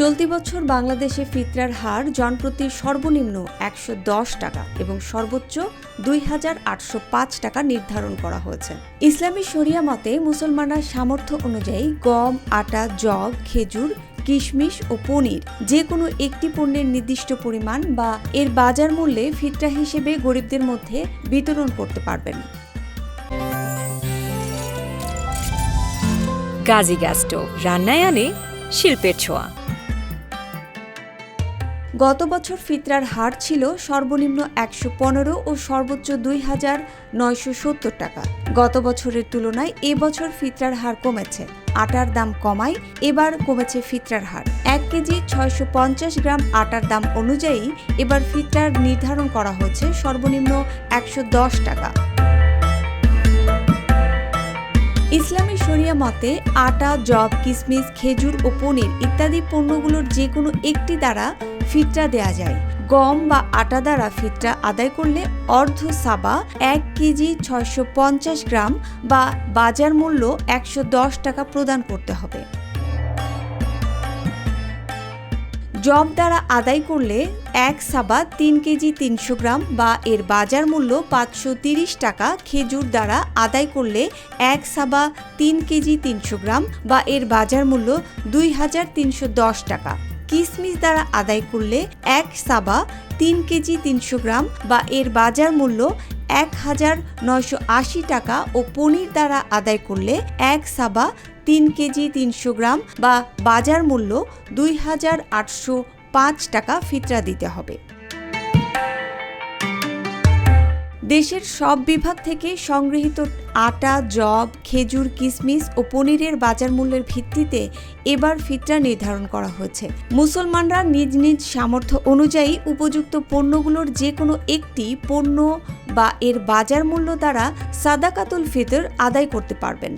চলতি বছর বাংলাদেশে ফিতরার হার জনপ্রতি সর্বনিম্ন একশো দশ টাকা এবং সর্বোচ্চ দুই হাজার আটশো পাঁচ টাকা নির্ধারণ করা হয়েছে। ইসলামী শরিয়া মতে, মুসলমানরা সামর্থ্য অনুযায়ী গম, আটা, জব, খেজুর, কিশমিশ ও পনির যে কোনো একটি পণ্যের নির্দিষ্ট পরিমাণ বা এর বাজার মূল্যে ফিতরা হিসেবে গরিবদের মধ্যে বিতরণ করতে পারবেন। গাজী গ্যাস স্টোভ রান্নায় আনে শিল্পের ছোঁয়া। গত বছর ফিতরার হার ছিল সর্বনিম্ন একশো পনেরো ও সর্বোচ্চ দুই হাজার নয়শো সত্তর টাকা। গত বছরের তুলনায় এবছর ফিতরার হার কমেছে। আটার দাম কমায় এবার কমেছে ফিতরার হার। এক কেজি ছয়শো পঞ্চাশ গ্রাম আটার দাম অনুযায়ী এবার ফিতরার নির্ধারণ করা হয়েছে সর্বনিম্ন একশো দশ টাকা। ইসলামী শরিয়া মতে আটা জব কিসমিস, খেজুর ও পনির ইত্যাদি পণ্যগুলোর যে কোনো একটি দ্বারা ফিতরা দেয়া যায়। গম বা আটা দ্বারা ফিতরা আদায় করলে অর্ধ সাবা, এক কেজি ছয়শো পঞ্চাশ গ্রাম বা বাজার মূল্য একশো দশ টাকা প্রদান করতে হবে। জব দ্বারা আদায় করলে এক সাবা তিন কেজি তিনশো গ্রাম বা এর বাজার মূল্য পাঁচশো তিরিশ টাকা খেজুর দ্বারা আদায় করলে এক সাবা তিন কেজি তিনশো গ্রাম বা এর বাজার মূল্য দুই হাজার তিনশো দশ টাকা। কিসমিস দ্বারা আদায় করলে এক সাবা তিন কেজি তিনশো গ্রাম বা এর বাজার মূল্য এক হাজার নয়শো আশি টাকা ও পনির দ্বারা আদায় করলে এক সাবা তিন কেজি তিনশো গ্রাম বা বাজার মূল্য দুই হাজার আটশো পাঁচ টাকা ফিতরা দিতে হবে। দেশের সব বিভাগ থেকে সংগৃহীত আটা জব খেজুর, কিসমিস ও পনিরের বাজার মূল্যের ভিত্তিতে এবার ফিতরা নির্ধারণ করা হয়েছে। মুসলমানরা নিজ নিজ সামর্থ্য অনুযায়ী উপযুক্ত পণ্যগুলোর যে কোনো একটি পণ্য বা এর বাজার মূল্য দ্বারা সাদাকাতুল ফিতর আদায় করতে পারবেন।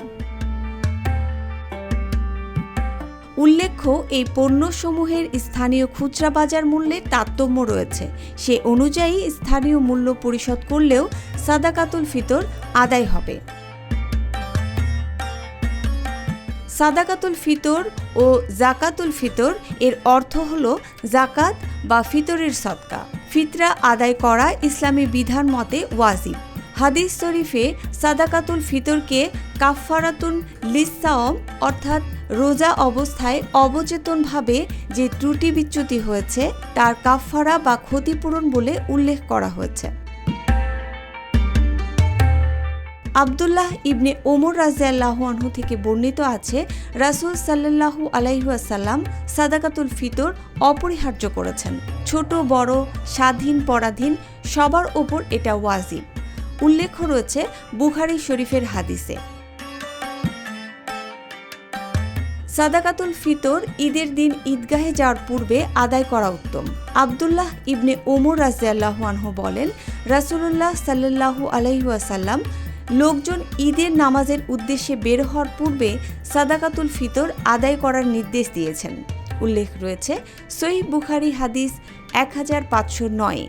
উল্লেখ্য, এই পণ্যসমূহের স্থানীয় খুচরা বাজার মূল্যের তারতম্য রয়েছে। সে অনুযায়ী স্থানীয় মূল্য পরিশোধ করলেও সাদাকাতুল ফিতর আদায় হবে। সাদাকাতুল ফিতর ও জাকাতুল ফিতর এর অর্থ হল জাকাত বা ফিতরের সদকা। ফিতরা আদায় করা ইসলামী বিধান মতে ওয়াজিব। হাদিস শরীফে সাদাকাতুল ফিতরকে কাফফারাতুন লিসাওম অর্থাৎ রোজা অবস্থায় অবচেতনভাবে যে ত্রুটি বিচ্যুতি হয়েছে, তার কাফফারা বা ক্ষতিপূরণ বলে উল্লেখ করা হয়েছে। আবদুল্লাহ ইবনে ওমর রাজিয়াল্লাহু আনহু থেকে বর্ণিত আছে, রাসূল সাল্লাল্লাহু আলাইহাসাল্লাম সাদাকাতুল ফিতর অপরিহার্য করেছেন। ছোট, বড়, স্বাধীন, পরাধীন, সবার ওপর এটা ওয়াজিব। উল্লেখ রয়েছে বুখারি শরীফের হাদিসে। সাদাকাতুল ফিতর ঈদের দিন ঈদগাহে যাওয়ার পূর্বে আদায় করা উত্তম। আবদুল্লাহ ইবনে ওমর রাজিয়াল্লাহু আনহু বলেন, রাসূলুল্লাহ সাল্লাল্লাহু আলাইহাসাল্লাম লোকজন ঈদের নামাজের উদ্দেশ্যে বের হওয়ার পূর্বে সাদাকাতুল ফিতর আদায় করার নির্দেশ দিয়েছেন। উল্লেখ রয়েছে, সহিহ বুখারি হাদিস এক হাজার পাঁচশো নয়।